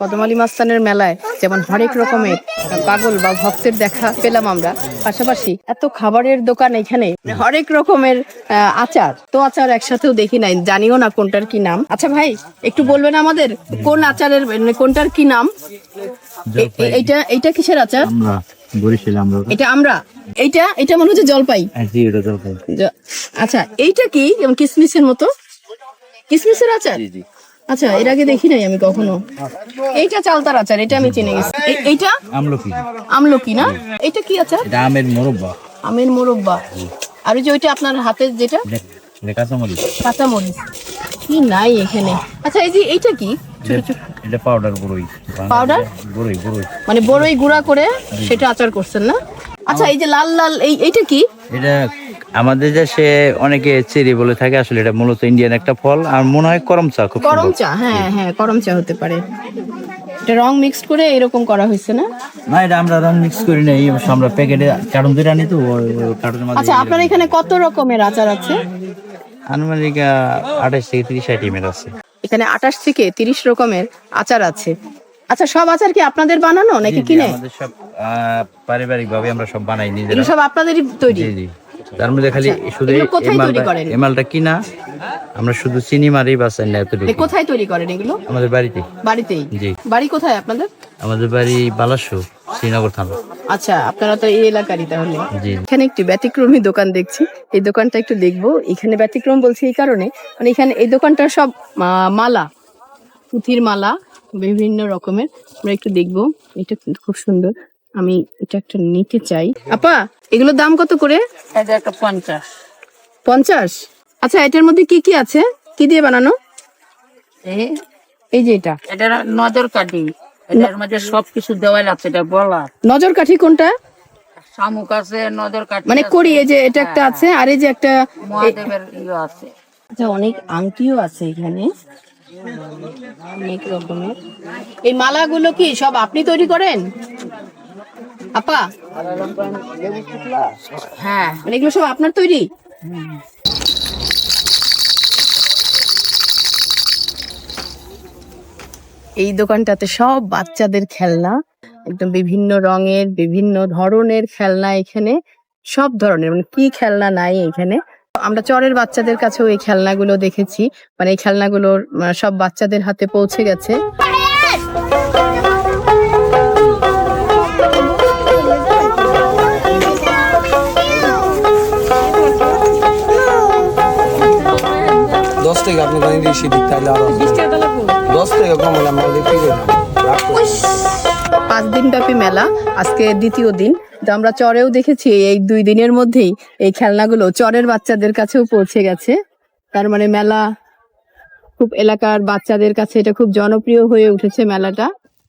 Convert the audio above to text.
কদমালি মাস্তানের মেলায় যেমন হরেক রকমের পাগল বা ভক্তের দেখা পেলাম আমরা পাশাপাশি এত খাবারের দোকান এখানে হরেক রকমের আহ, আচার। তো আচার একসাথেও দেখি নাই জানিও না কোনটার কি নাম। আচ্ছা ভাই একটু বলবেন আমাদের কোন আচারের মানে কোনটার কি নাম? এইটা এইটা কিসের আচার? বরিশাল আমরা। এটা আমরা। এইটা এটা মনে হচ্ছে জলপাই। জি এটা জলপাই। আচ্ছা এইটা কি? কিসমিসের মতো? কিসমিসের আচার? আচ্ছা এর আগে দেখি নাই আমি কখনো। এইটা চালতার আচার এটা আমি চিনে গেছি। এইটা? আমলকি। আমলকি না? এটা কি আচার? এটা আমের মোরব্বা। আমের মোরব্বা। আর ওই যে ওইটা আপনার হাতের যেটা? কাঁচামরিচ কাঁচামরিচ। কি নাই এখানে। আচ্ছা এই যে এইটা কি? এটা পাউডার বড়ই। Powder? বড়ই বড়ই। মানে বড়ই গুঁড়া করে সেটা আচার করছেন না? আচ্ছা এই যে লাল লাল এই এইটা কি? এটা আমাদের দেশে অনেকে চেরি বলে থাকে আসলে এটা মূলত ইন্ডিয়ান একটা ফল আর মনে হয় করম চা খুব করম চা হ্যাঁ হ্যাঁ করম চা হতে পারে। এটা রং মিক্সড করে এরকম করা হয়েছে না? না এটা আমরা রং মিক্স করি না এই আমরা প্যাকেটে কার্টুন দুটো আনি তো কার্টুনের মধ্যে আচ্ছা আপনার এখানে কত রকমের আচার আছে? আনুমানিক আঠাশ থেকে তিরিশ আইটেমের আছে। এখানে আঠাশ থেকে তিরিশ রকমের আচার আছে। আচ্ছা সব আচার কি আপনাদের বানানো নাকি কিনে? আমাদের সব পারিবারিক ভাবে আমরা সব বানাই নিজেরা। সব আপনাদেরই তৈরি? জি জি। তার মধ্যে খালি শুধু এগুলো এই- মালটা এই মালটা কিনা আমরা শুধু চিনি মারি বাসাই না এ কোথায় তৈরি করেন এগুলো? আমাদের বাড়িতে বাড়িতেই? জি। বাড়ি কোথায় আপনাদের? আমাদের বাড়ি বালাসু শ্রীনগর থানা। আচ্ছা আপনারা তো এই এলাকারই তাহলে। জি। এখানে একটি ব্যতিক্রমী দোকান দেখছি। এই দোকানটা একটু দেখব। এখানে ব্যতিক্রম বলছি এই কারণে। মানে এখানে এই দোকানটা সব মালা পুঁথির মালা বিভিন্ন রকমের। আমরা একটু দেখব। এটা খুব সুন্দর। আমি এটা একটা নিতে চাই। আপা এগুলোর দাম কত করে? এটা একটা পঞ্চাশ। পঞ্চাশ? আচ্ছা এটার মধ্যে কি কি আছে? কি দিয়ে বানানো? এই যে এটা। এটা নজর কাটি এটার মধ্যে সবকিছু দেওয়াল আছে এটা বলার। নজর কাঠি কোনটা? শামুক আছে নজর কাঠি মানে করি এই যে এটা একটা আছে আর এই যে একটা মহাদেবের ইয়ে আছে। আচ্ছা অনেক আংটিও আছে এখানে। অনেক রকমের। এই মালাগুলো কি সব আপনি তৈরি করেন? আপা? হ্যাঁ মানে এগুলো সব আপনার তৈরি? এই দোকানটাতে সব বাচ্চাদের খেলনা, একদম বিভিন্ন রঙের, বিভিন্ন ধরনের খেলনা এখানে, সব ধরনের মানে কি খেলনা নাই এখানে। আমরা চরের বাচ্চাদের কাছেও এই খেলনাগুলো দেখেছি মানে এই খেলনাগুলোর সব বাচ্চাদের হাতে পৌঁছে গেছে। দিয়েছি দিক তাহলে আরও দশ টাকা কম হলে আমার বিক্রি করে। পাঁচ দিন ব্যাপী মেলা আজকে দ্বিতীয় দিন। তো আমরা চরেও দেখেছি এই দুই দিনের মধ্যেই এই খেলনাগুলো চরের বাচ্চাদের কাছেও পৌঁছে গেছে। তার মানে মেলা খুব এলাকার বাচ্চাদের কাছে এটা খুব জনপ্রিয় হয়ে উঠেছে মেলাটা।